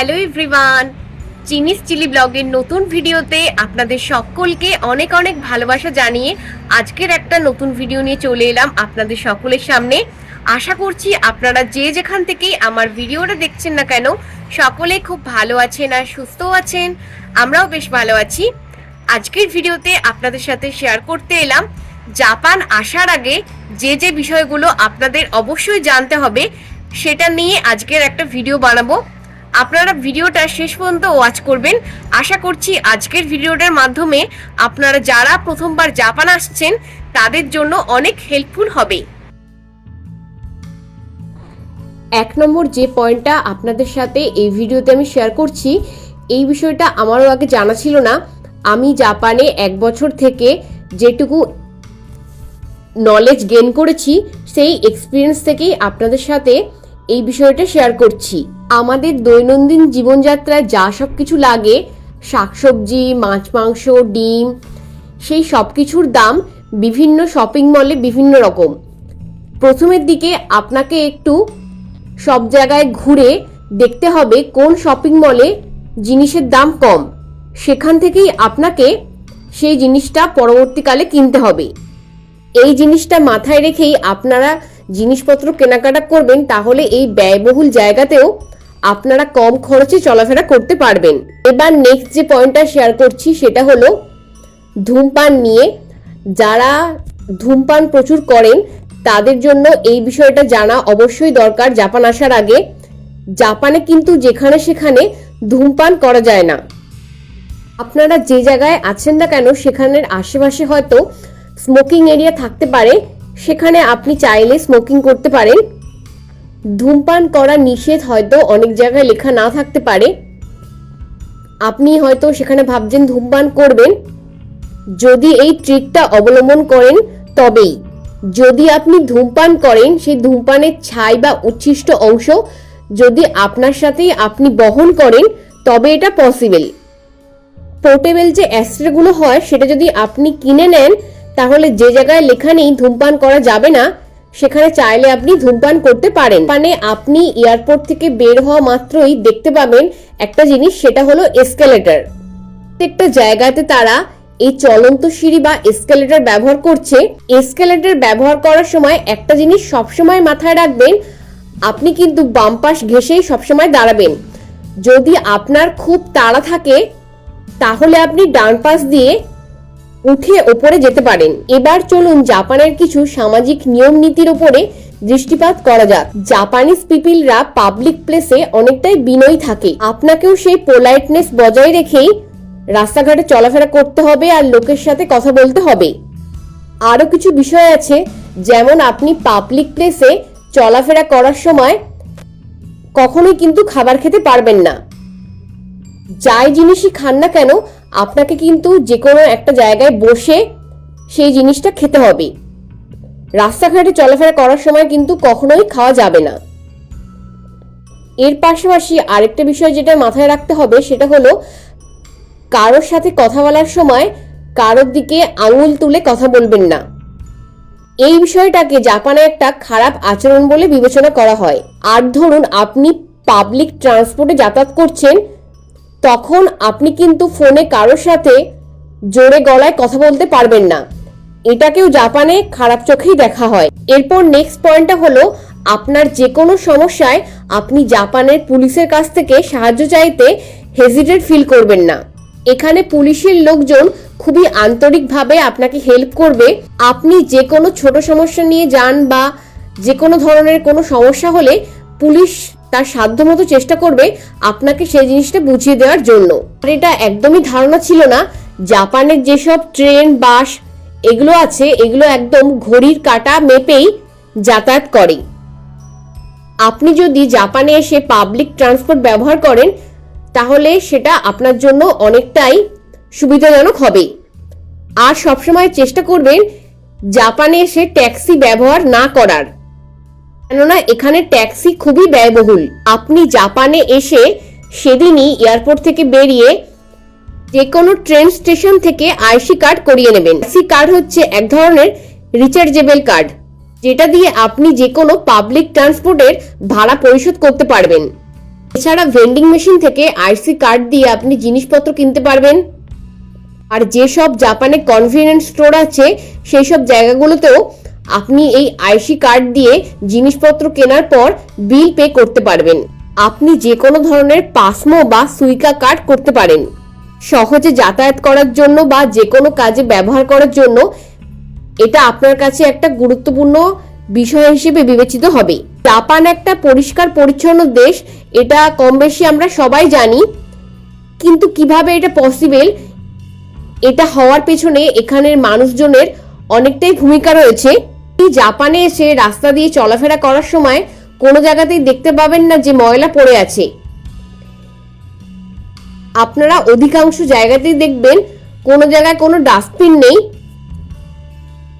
Hello everyone, চিনিস chilli ব্লগের নতুন ভিডিওতে আপনাদের সকলকে অনেক অনেক ভালোবাসা জানিয়ে আজকের একটা নতুন ভিডিও নিয়ে চলে এলাম আপনাদের সকলের সামনে। আশা করছি আপনারা যে যেখান থেকেই আমার ভিডিওটা দেখছেন না কেন, সকলে খুব ভালো আছেন আর সুস্থ আছেন, আমরাও বেশ ভালো আছি। আজকের ভিডিওতে আপনাদের সাথে শেয়ার করতে এলাম, জাপান আসার আগে যে যে বিষয়গুলো আপনাদের অবশ্যই জানতে হবে, সেটা নিয়ে আজকের একটা ভিডিও বানাবো। আপনারা ভিডিওটা শেষ পর্যন্ত ওয়াচ করবেন। আশা করছি আজকের ভিডিওটার মাধ্যমে আপনারা যারা প্রথমবার জাপান আসছেন, তাদের জন্য অনেক হেল্পফুল হবে। এক নম্বর যে পয়েন্টটা আপনাদের সাথে এই ভিডিওতে আমি শেয়ার করছি, এই বিষয়টা আমারও আগে জানা ছিল না। আমি জাপানে এক বছর থেকে যেটুকু নলেজ গেন করেছি, সেই এক্সপিরিয়েন্স থেকেই আপনাদের সাথে এই বিষয়টা শেয়ার করছি। আমাদের দৈনন্দিন জীবনযাত্রায় যা সব কিছু লাগে, শাকসবজি, মাছ, মাংস, ডিম, সেই সব কিছুর দাম বিভিন্ন শপিং মলে বিভিন্ন রকম। প্রথমের দিকে আপনাকে একটু সব জায়গায় ঘুরে দেখতে হবে কোন শপিং মলে জিনিসের দাম কম। সেখান থেকেই আপনাকে সেই জিনিসটা পরবর্তীকালে কিনতে হবে। এই জিনিসটা মাথায় রেখেই আপনারা জিনিসপত্র কেনাকাটা করবেন, তাহলে এই ব্যয়বহুল জায়গাতেও আপনারা কম খরচে চলাফেরা করতে পারবেন। এবার নেক্সট যে পয়েন্টটা শেয়ার করছি, সেটা হলো ধূমপান নিয়ে। যারা ধূমপান প্রচুর করেন, তাদের জন্য এই বিষয়টা জানা অবশ্যই দরকার জাপান আসার আগে। জাপানে কিন্তু যেখানে সেখানে ধূমপান করা যায় না। আপনারা যে জায়গায় আছেন না কেন, সেখানের আশেপাশে হয়তো স্মোকিং এরিয়া থাকতে পারে। সেখানে আপনি চাইলে স্মোকিং করতে পারেন। ধূমপান করা নিষেধ হয়তো অনেক জায়গায় লেখা না থাকতে পারে। আপনি হয়তো সেখানে ভাবছেন ধূমপান করবেন। যদি এই ট্রিকটা অবলম্বন করেন, তবেই। যদি আপনি ধূমপান করেন, সেই ধূমপানের ছাই বা উচ্ছিষ্ট অংশ যদি আপনার সাথেই আপনি বহন করেন, তবে এটা পসিবল পোর্টেবল যে অ্যাস্ট্রেগুলো হয়, সেটা যদি আপনি কিনে নেন তাহলে যে জায়গায় লেখা নেই ধূমপান করা যাবে না, সেখানে চাইলে আপনি ধূমপান করতে পারেন। মানে আপনি এয়ারপোর্ট থেকে বের হওয়া মাত্রই দেখতে পাবেন একটা জিনিস, সেটা হলো এসকেলেটর। প্রত্যেকটা জায়গাতে তারা এই চলন্ত সিঁড়ি বা এসকেলেটর ব্যবহার করছে। এসকেলেটর ব্যবহার করার সময় একটা জিনিস সবসময় মাথায় রাখবেন, আপনি কিন্তু বাম পাশ ঘেসেই সবসময় দাঁড়াবেন। যদি আপনার খুব তাড়া থাকে, তাহলে আপনি ডান পাশ দিয়ে উঠে ওপরে যেতে পারেন। এবার চলুন জাপানের কিছু সামাজিক নিয়ম নীতির উপরে দৃষ্টিপাত করা যাক। জাপানিজ পিপিলরা পাবলিক প্লেসে অনেকটাই বিনয়ী থাকে। আপনাকেও সেই পোলাইটনেস বজায় রেখেই রাস্তাঘাটে চলাফেরা করতে হবে আর লোকের সাথে কথা বলতে হবে। আরও কিছু বিষয় আছে, যেমন আপনি পাবলিক প্লেসে চলাফেরা করার সময় কখনোই কিন্তু খাবার খেতে পারবেন না। যাই জিনিসই খান না কেন, আপনাকে কিন্তু যে কোনো একটা জায়গায় বসে সেই জিনিসটা খেতে হবে। রাস্তাঘাটে চলাফেরা করার সময় কিন্তু কখনোই খাওয়া যাবে না। এর পাশাপাশি আরেকটা বিষয় যেটা মাথায় রাখতে হবে, সেটা হলো কারোর সাথে কথা বলার সময় কারোর দিকে আঙুল তুলে কথা বলবেন না। এই বিষয়টাকে জাপানে একটা খারাপ আচরণ বলে বিবেচনা করা হয়। আর ধরুন, আপনি পাবলিক ট্রান্সপোর্টে যাতায়াত করছেন তখন আপনি কিন্তু ফোনে কারোর সাথে জোরে গলায় কথা বলতে পারবেন না। এটাকেও জাপানে খারাপ চোখেই দেখা হয়। এরপর নেক্সট পয়েন্টটা হলো, আপনার যে কোনো সমস্যায় আপনি জাপানের পুলিশের কাছ থেকে সাহায্য চাইতে হেজিটেট ফিল করবেন না। এখানে পুলিশের লোকজন খুবই আন্তরিকভাবে আপনাকে হেল্প করবে। আপনি যে কোনো ছোট সমস্যা নিয়ে যান বা যে কোনো ধরনের কোনো সমস্যা হলে পুলিশ তার সাধ্যমতো চেষ্টা করবে আপনাকে সেই জিনিসটা বুঝিয়ে দেওয়ার জন্য। আর এটা একদমই ধারণা ছিল না, জাপানের যেসব ট্রেন, বাস, এগুলো আছে, এগুলো একদম ঘড়ির কাটা মেপেই যাতায়াত করে। আপনি যদি জাপানে এসে পাবলিক ট্রান্সপোর্ট ব্যবহার করেন, তাহলে সেটা আপনার জন্য অনেকটাই সুবিধাজনক হবে। আর সবসময় চেষ্টা করবেন, জাপানে এসে ট্যাক্সি ব্যবহার না করার। কেননা এখানে ট্যাক্সি খুবই ব্যয়বহুল। আপনি জাপানে এসে সেদিনই এয়ারপোর্ট থেকে বেরিয়ে যে কোনো ট্রেন স্টেশন থেকে আইসি কার্ড করিয়ে নেবেন। আইসি কার্ড হচ্ছে এক ধরনের রিচার্জেবল কার্ড, যেটা দিয়ে আপনি যে কোনো পাবলিক ট্রান্সপোর্টের ভাড়া পরিশোধ করতে পারবেন। এছাড়া ভেন্ডিং মেশিন থেকে আইসি কার্ড দিয়ে আপনি জিনিসপত্র কিনতে পারবেন। আর যেসব জাপানে কনভিনিয়েন্স স্টোর আছে সেই সব জায়গাগুলোতেও আপনি এই আইসি কার্ড দিয়ে জিনিসপত্র কেনার পর বিল পে করতে পারবেন। আপনি যে কোনো ধরনের পাসমো বা সুইকা কার্ড করতে পারেন। সহজে যাতায়াত করার জন্য বা যে কোনো কাজে ব্যবহার করার জন্য এটা আপনার কাছে একটা গুরুত্বপূর্ণ বিষয় হিসেবে বিবেচিত হবে। জাপান একটা পরিষ্কার পরিচ্ছন্ন দেশ, এটা কম বেশি আমরা সবাই জানি। কিন্তু কীভাবে এটা পসিবল এটা হওয়ার পেছনে এখানের মানুষজনের অনেকটাই ভূমিকা রয়েছে। জাপানে এসে রাস্তা দিয়ে চলাফেরা করার সময় কোনো জায়গাতেই দেখতে পাবেন না যে ময়লা পড়ে আছে? আপনারা অধিকাংশ জায়গাতেই দেখবেন কোনো জায়গায় কোনো ডাস্টবিন নেই।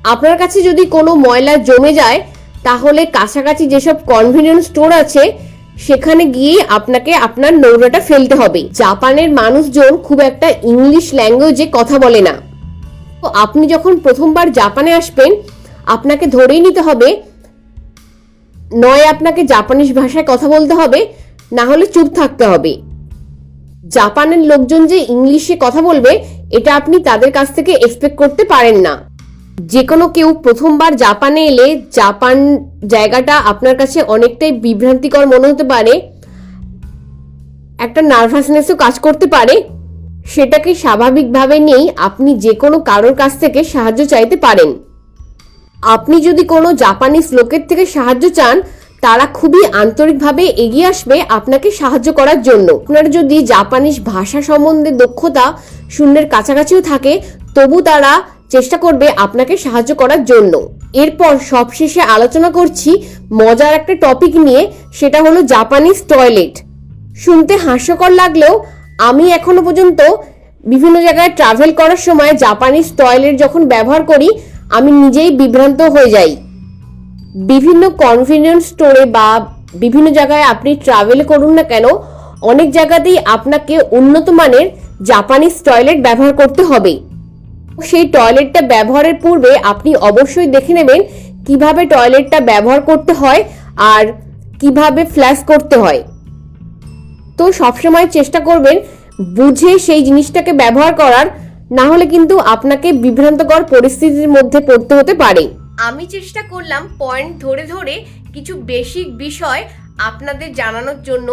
আপনার কাছে যদি কোনো ময়লা জমে যায়, তাহলে কাছাকাছি যেসব কনভিনিয়েন্স স্টোর আছে, সেখানে গিয়ে আপনাকে আপনার নোংরাটা ফেলতে হবে। জাপানের মানুষজন খুব একটা ইংলিশ ল্যাঙ্গুয়েজে কথা বলে না। তো আপনি যখন প্রথমবার জাপানে আসবেন আপনাকে ধরেই নিতে হবে, নয় আপনাকে জাপানিজ ভাষায় কথা বলতে হবে, না হলে চুপ থাকতে হবে। জাপানের লোকজন যে ইংলিশে কথা বলবে, এটা আপনি তাদের কাছ থেকে এক্সপেক্ট করতে পারেন না। যে কোনো কেউ প্রথমবার জাপানে এলে জাপান জায়গাটা আপনার কাছে অনেকটাই বিভ্রান্তিকর মনে হতে পারে, একটা নার্ভাসনেসও কাজ করতে পারে। সেটাকে স্বাভাবিকভাবে নিয়েই আপনি যে কোনো কারোর কাছ থেকে সাহায্য চাইতে পারেন। আপনি যদি কোনো জাপানিজ লোকের থেকে সাহায্য চান, তারা খুবই আন্তরিকভাবে এগিয়ে আসবে আপনাকে সাহায্য করার জন্য। আপনার যদি জাপানিজ ভাষা সম্বন্ধে দক্ষতা শূন্যের কাছাকাছিও থাকে, তবু তারা চেষ্টা করবে আপনাকে সাহায্য করার জন্য। এরপর সবশেষে আলোচনা করছি মজার একটা টপিক নিয়ে, সেটা হলো জাপানিজ টয়লেট শুনতে হাস্যকর লাগলেও, আমি এখনও পর্যন্ত বিভিন্ন জায়গায় ট্রাভেল করার সময় জাপানিজ টয়লেট যখন ব্যবহার করি আমি নিজেই বিভ্রান্ত হয়ে যাই। বিভিন্ন কনভিনিয়েন্স স্টোরে বা বিভিন্ন জায়গায় আপনি ট্রাভেল করুন না কেন, অনেক জায়গাতেই আপনাকে উন্নত মানের জাপানিজ টয়লেট ব্যবহার করতে হবে। সেই টয়লেটটা ব্যবহারের পূর্বে আপনি অবশ্যই দেখে নেবেন কীভাবে টয়লেটটা ব্যবহার করতে হয় আর কীভাবে ফ্ল্যাশ করতে হয়। তো সবসময় চেষ্টা করবেন বুঝে সেই জিনিসটাকে ব্যবহার করার না হলে কিন্তু আপনাকে বিভ্রান্তকর পরিস্থিতির মধ্যে পড়তে হতে পারে। আমি চেষ্টা করলাম পয়েন্ট ধরে ধরে কিছু বেসিক বিষয় আপনাদের জানানোর জন্য।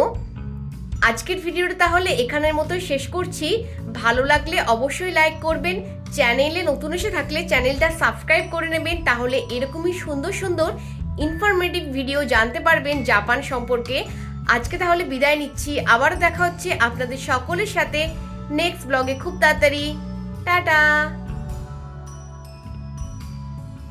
আজকের ভিডিওটা তাহলে এখানের মতো শেষ করছি। ভালো লাগলে অবশ্যই লাইক করবেন। চ্যানেলে নতুন এসে থাকলে চ্যানেলটা সাবস্ক্রাইব করে নেবেন। তাহলে এরকমই সুন্দর সুন্দর ইনফরমেটিভ ভিডিও জানতে পারবেন জাপান সম্পর্কে। আজকে তাহলে বিদায় নিচ্ছি। আবার দেখা হচ্ছে আপনাদের সকলের সাথে। নেক্সট ব্লগে খুব তাড়াতাড়ি। টাটা